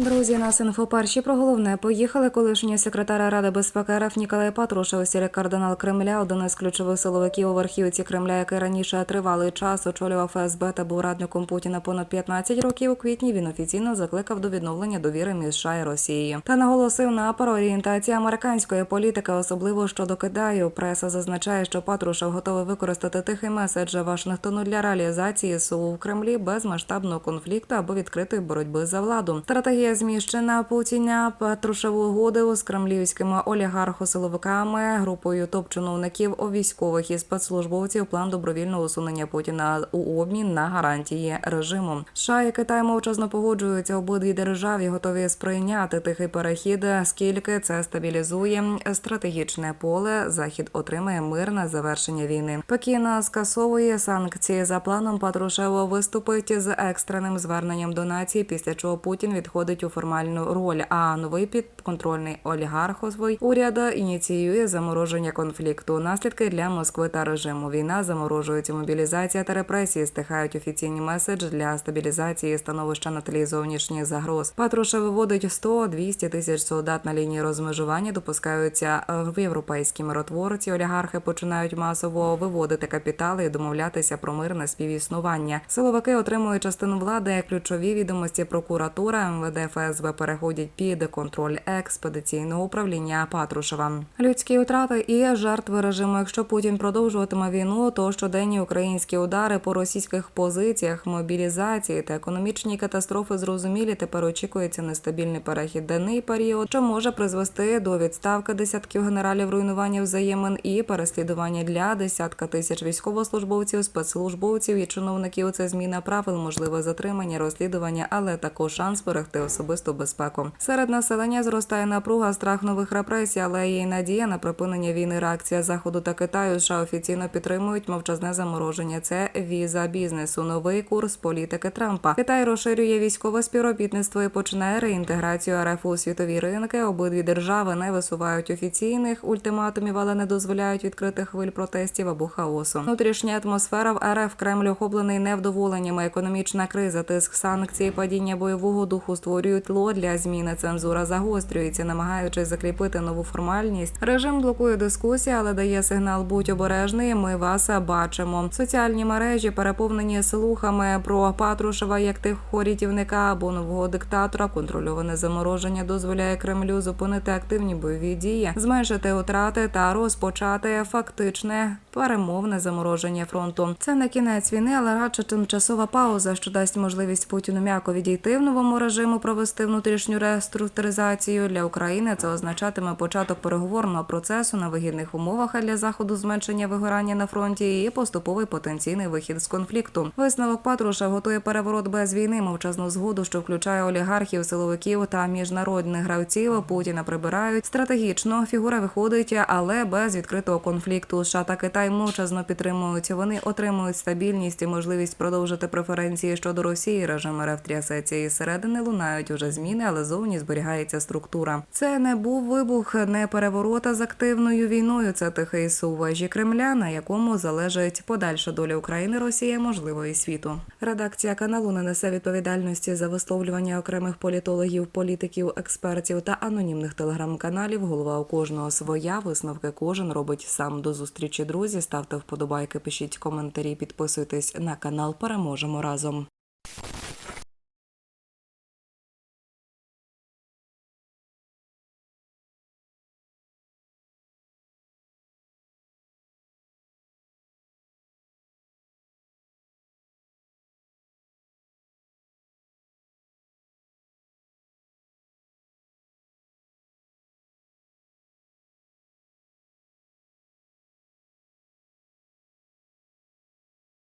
Друзі, нас інфоперші про головне поїхали. Колишній секретар Ради безпеки РФ Ніколай Патрушев, сірий кардинал Кремля, один із ключових силовиків у верхівці Кремля, який раніше тривалий час очолював ФСБ та був радником Путіна понад 15 років. У квітні він офіційно закликав до відновлення довіри між США і Росією та наголосив на переорієнтації американської політики, особливо щодо Китаю. Преса зазначає, що Патрушев готовий використати тихий меседж Вашингтону для реалізації СУ в Кремлі без масштабного конфлікту або відкритої боротьби за владу. Стратегія зміщена Путіна Патрушеву угоди з кремлівськими олігархо-силовиками, групою топ-чиновників військових і спецслужбовців. План добровільного усунення Путіна у обмін на гарантії режиму. США і Китай мовчазно погоджуються обидві державі, готові сприйняти тихий перехід, скільки це стабілізує стратегічне поле. Захід отримає мирне завершення війни. Пекін скасовує санкції за планом. Патрушево виступить з екстреним зверненням до нації, після чого Путін відходить у формальну роль. А новий підконтрольний олігарховий уряд ініціює замороження конфлікту. Наслідки для Москви та режиму. Війна заморожується мобілізація та репресії. Стихають офіційні меседж для стабілізації становища на тлі зовнішніх загроз. Патруша виводить 100-200 тисяч солдат на лінії розмежування. Допускаються в європейські миротворці. Олігархи починають масово виводити капітали і домовлятися про мирне співіснування. Силовики отримують частину влади. Ключові відомості прокуратура МВД ФСБ переходять під контроль експедиційного управління Патрушева. Людські втрати і жертви режиму. Якщо Путін продовжуватиме війну, то щоденні українські удари по російських позиціях, мобілізації та економічні катастрофи зрозумілі. Тепер очікується нестабільний перехідний період, що може призвести до відставки десятків генералів руйнування взаємин і переслідування для десятка тисяч військовослужбовців, спецслужбовців і чиновників. Це зміна правил, можливе затримання, розслідування, але також шанс зберегти особисту безпеку. Серед населення зростає напруга, страх нових репресій, але є й надія на припинення війни. Реакція заходу та Китаю США офіційно підтримують мовчазне замороження. Це віза бізнесу, новий курс політики Трампа. Китай розширює військове співробітництво і починає реінтеграцію РФ у світові ринки. Обидві держави не висувають офіційних ультиматумів, але не дозволяють відкритих хвиль протестів або хаосу. Внутрішня атмосфера в РФ Кремль охоплений невдоволеннями. Економічна криза, тиск санкції, падіння бойового духу створюють тло для зміни. Цензура загострюється, намагаючись закріпити нову формальність. Режим блокує дискусії, але дає сигнал будь обережний. Ми вас бачимо. Соціальні мережі переповнені слухами про Патрушева як тихого рятівника або нового диктатора. Контрольоване замороження дозволяє Кремлю зупинити активні бойові дії, зменшити втрати та розпочати фактичне перемовне замороження фронту. Це не кінець війни, але радше тимчасова пауза, що дасть можливість Путіну м'яко відійти в новому режиму, провести внутрішню реструктуризацію для України. Це означатиме початок переговорного процесу на вигідних умовах для заходу зменшення вигорання на фронті і поступовий потенційний вихід з конфлікту. Висновок Патруша готує переворот без війни, мовчазну згоду, що включає олігархів, силовиків та міжнародних гравців. Путіна прибирають стратегічно. Фігура виходить, але без відкритого конфлікту. США та Китай мовчазно підтримують. Вони отримують стабільність і можливість продовжити преференції щодо Росії. Режим РФ трясеться і зсередини лунають уже зміни, але зовні зберігається структура. Це не був вибух, не переворота з активною війною. Це тихий суважі Кремля, на якому залежить подальша доля України, Росії, можливо, і світу. Редакція каналу не несе відповідальності за висловлювання окремих політологів, політиків, експертів та анонімних телеграм-каналів. Голова у кожного своя. Висновки кожен робить сам. До зустрічі, друзі. Ставте вподобайки, пишіть коментарі, підписуйтесь на канал. Переможемо разом.